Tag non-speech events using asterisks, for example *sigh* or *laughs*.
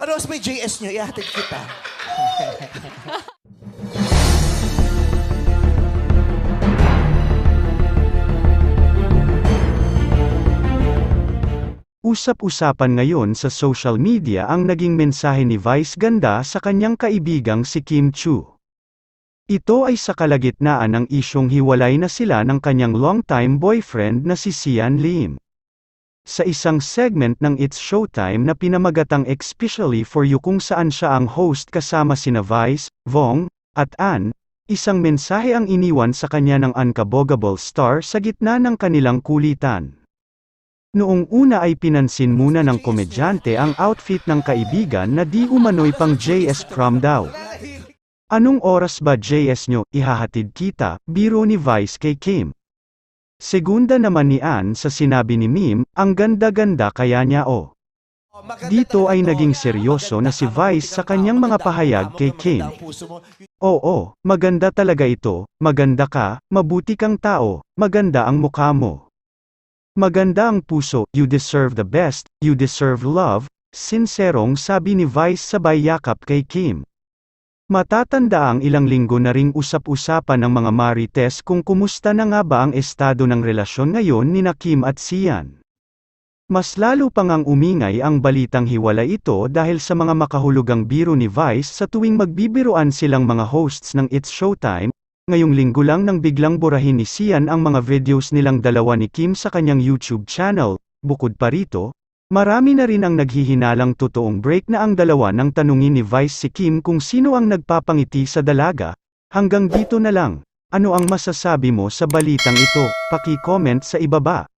Ano mas may JS nyo? Ihatid kita. *laughs* Usap-usapan ngayon sa social media ang naging mensahe ni Vice Ganda sa kanyang kaibigang si Kim Chu. Ito ay sa kalagitnaan ng isyong hiwalay na sila ng kanyang longtime boyfriend na si Sian Lim. Sa isang segment ng It's Showtime na pinamagatang Especially for You kung saan siya ang host kasama sina Vice, Vong, at Ann, isang mensahe ang iniwan sa kanya ng unkabogable star sa gitna ng kanilang kulitan. Noong una ay pinansin muna ng komedyante ang outfit ng kaibigan na di umano'y pang JS prom daw. Anong oras ba JS nyo, ihahatid kita, biro ni Vice kay Kim. Segunda naman ni Ann sa sinabi ni Mim, ang ganda-ganda kaya niya o. Dito ay naging seryoso na si Vice sa kanyang mga pahayag kay Kim. Oo, maganda talaga ito, maganda ka, mabuti kang tao, maganda ang mukha mo. Maganda ang puso, you deserve the best, you deserve love, sinserong sabi ni Vice sabay yakap kay Kim. Matatanda ang ilang linggo na ring usap-usapan ng mga marites kung kumusta na nga ba ang estado ng relasyon ngayon ni na Kim at Sian. Mas lalo pang ang umingay ang balitang hiwalay ito dahil sa mga makahulugang biro ni Vice sa tuwing magbibiroan silang mga hosts ng It's Showtime, ngayong linggo lang nang biglang burahin ni Sian ang mga videos nilang dalawa ni Kim sa kanyang YouTube channel. Bukod pa rito, marami na rin ang naghihinalang totoong break na ang dalawa nang tanungin ni Vice si Kim kung sino ang nagpapangiti sa dalaga. Hanggang dito na lang. Ano ang masasabi mo sa balitang ito? Paki-comment sa ibaba.